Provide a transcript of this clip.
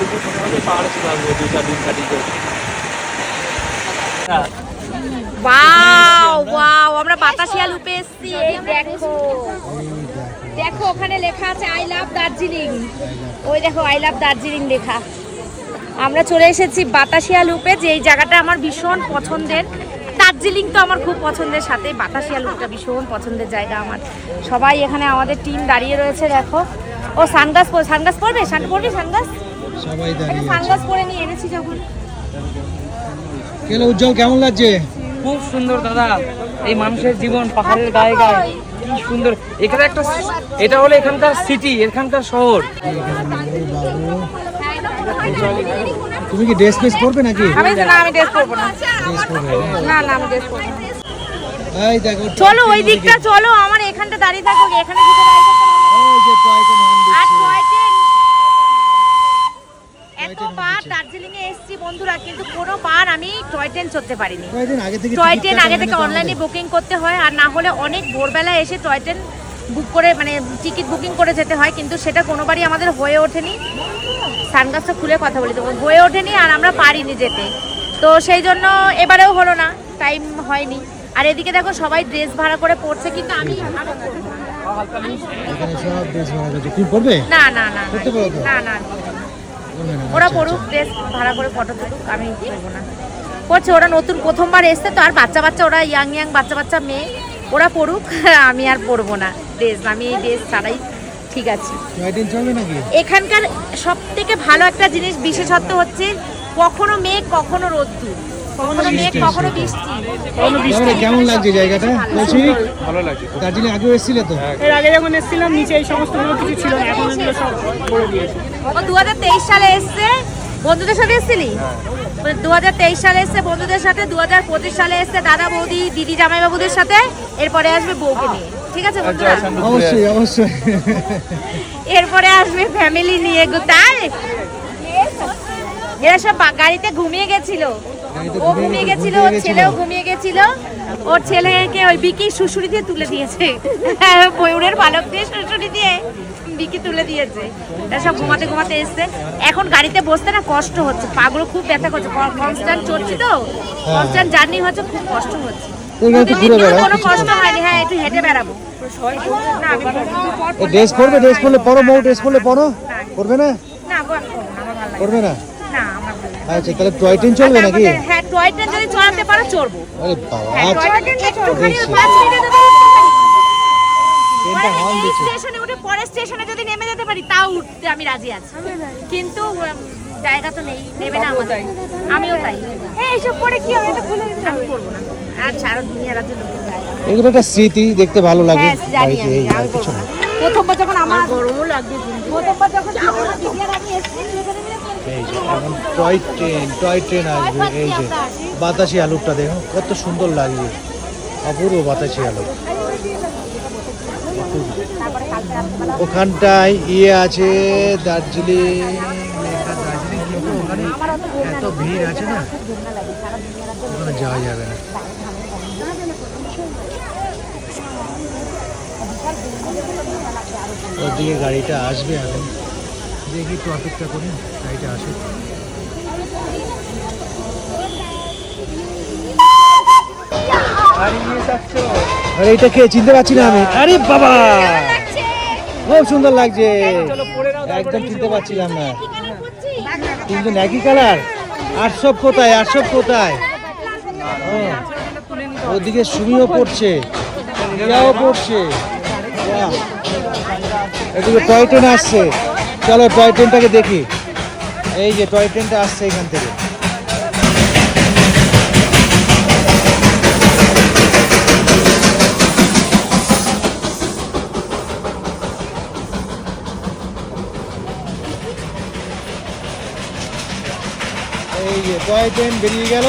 শুধু মোটামুটি পাহাড়ে দু চার দিন কাটিয়ে আমরা দেখো। দেখো, ওখানে লেখা আছে আই লাভ দার্জিলিং ওই দেখো আই লাভ দার্জিলিং লেখা। আমরা চলে এসেছি বাতাসিয়া লুপে যে এই জায়গাটা আমার ভীষণ পছন্দের। দার্জিলিং তো আমার খুব পছন্দের সাথে, বাতাসিয়া লুপটা ভীষণ পছন্দের জায়গা আমার। সবাই এখানে আমাদের টিম দাঁড়িয়ে রয়েছে, দেখো। ও সানগ্লাস সানগ্লাস পরবে? সান, পরবি সবাই দাঁড়িয়ে সানগ্লাস পরে নিয়ে এনেছি যখন। কেলো উজ্জ্বল কেমন লাগছে? খুব সুন্দর দাদা। এই মানুষের জীবন পাহাড়ের গায়ে গায়ে। কি সুন্দর। এখানে একটা এটা হলো এখানকার সিটি এখানকার শহর। তুমি কি ড্রেস পরবে নাকি? আমি না আমি ড্রেস করব না। ড্রেস পরবে। না না আমি ড্রেস করব না। এই দেখো চলো ওই দিকটা চলো আমার এখানটা দাঁড়িয়ে থাকো এখানে ঢুকে দাঁড়িয়ে থাকো। ওই যে ট্রেন হর্ন আর টয় ট্রেন এতবার দার্জিলিং এ এসেছি বন্ধুরা কিন্তু কোনো বার আমি টয় ট্রেন চড়তে পারিনি। টয় ট্রেন আগে থেকে অনলাইনে বুকিং করতে হয় আর না হলে অনেক ভোরবেলা এসে টয় ট্রেন বুক করে মানে টিকিট বুকিং করে যেতে হয় কিন্তু সেটা কোনোবারই আমাদের হয়ে ওঠেনি। সানগ্লাসটা খুলে কথা বলি তো হয়ে ওঠেনি আর আমরা পারিনি যেতে। তো সেই জন্য এবারেও হলো না টাইম হয়নি। আর এদিকে দেখো সবাই ড্রেস ভাড়া করে পড়ছে কিন্তু আমি না না? না না না। ওরা পড়ুক ড্রেস ভাড়া করে ফটো তুলুক আমি করব না। করছে ওরা নতুন প্রথমবার এসছে তো আর বাচ্চা বাচ্চা ওরা ইয়াং ইয়াং বাচ্চা বাচ্চা মেয়ে ওরা পড়ুক আমি আর পড়ব না। ড্রেস আমি এই ড্রেস ছাড়াই ঠিক আছে। এখানকার সব থেকে ভালো একটা জিনিস বিশেষত্ব হচ্ছে কখনো মেঘ কখনো রোদ্দুর। কখনো মেঘ কখনো বৃষ্টি। কখনো কেমন লাগছে জায়গাটা? বলছি ভালো লাগছে। দার্জিলিং আগেও এসেছিলে তো? এর আগে যখন এসেছিলাম নিচে এই সমস্ত কিছু ছিল না। এখন এগুলো সব করে দিয়েছে। ও দু হাজার তেইশ সালে এসছে? বন্ধুদের সাথে এসেছিলি? দু হাজার তেইশ সালে এসছে বন্ধুদের সাথে। দু হাজার পঁচিশ সালে এসছে দাদা বৌদি দিদি জামাইবাবুদের সাথে। এরপরে আসবে বউকে নিয়ে। ঠিক আছে বন্ধুরা? অবশ্যই অবশ্যই। এরপরে আসবে ফ্যামিলি নিয়ে। গো তাই? এরা সব গাড়িতে ঘুমিয়ে গেছিল। ও ঘুমিয়ে ঘুমিয়ে গেছে, গেছিল ওর। ছেলেও ঘুমিয়ে গেছিল। ওর ছেলেকে ওই বিকি শুশুরি দিয়ে তুলে দিয়েছে। ময়ূরের পালক দিয়ে শুশুরি দিয়ে বিকি তুলে দিয়েছে। সব ঘুমাতে ঘুমাতে এসছে। এখন গাড়িতে বসতে না কষ্ট হচ্ছে। পাগুলো খুব ব্যথা করছে। কনস্ট্যান্ট চড়ছি তো। কনস্ট্যান্ট জার্নি হচ্ছে খুব কষ্ট হচ্ছে। কোনো কষ্ট হয়নি হ্যাঁ একটু হেঁটে বেড়াবো। না আমি ড্রেস পরবে ড্রেস পরলে পরো মৌ ড্রেস পরলে পরো। পরবে না? না গো, আমি করব না, ভালো লাগে পরবে না? আমার। আচ্ছা তাহলে টয় ট্রেন চলবে নাকি? হ্যাঁ টয় ট্রেন যদি চড়াতে পারো চড়বো। আরে বাবা। হ্যাঁ, আচ্ছা, টয় ট্রেন একটুখানি। মিনিটে স্টেশনে উঠে পরের স্টেশনে যদি নেমে যেতে পারি তাও উঠতে আমি রাজি আছি। কিন্তু জায়গা তো নেই নেবে না আমাদের। আমিও তাই। এই, এইসব পরে কি হবে? এটা খুলে আমি করব না। আর সারা দুনিয়া রাজ্যে এগুলো একটা স্মৃতি দেখতে ভালো লাগে। হ্যাঁ। প্রথমবার যখন আমার গরমও লাগবে প্রথমবার যখন আমার আমি এসেছি এই যে এখন টয় ট্রেন টয় ট্রেন আসবে, এই যে, বাতাসি আলুটা দেখো কত সুন্দর লাগবে অপূর্ব বাতাসি আলু। ওখানটায় ইয়ে আছে, দার্জিলিং এত ভিড় আছে না, ওখানে যাওয়া যাবে না। ওদিকে গাড়িটা আসবে এখন। দেখি একটু অপেক্ষা করি গাড়িটা আসুক। আরে এটা কে? চিনতে পারছি না আমি। আরে বাবা! খুব সুন্দর লাগছে। একদম চিনতে পারছিলাম না। তিনজন একই কালার? আটশো কোথায়? আটশো কোথায়? ও, ওদিকে সুমিও পড়ছে। পড়ছে। এদিকে টয় ট্রেন আসছে। চলো টয় ট্রেনটাকে দেখি। এই যে টয় ট্রেনটা আসছে এখান থেকে। এই যে টয় ট্রেন বেরিয়ে গেল।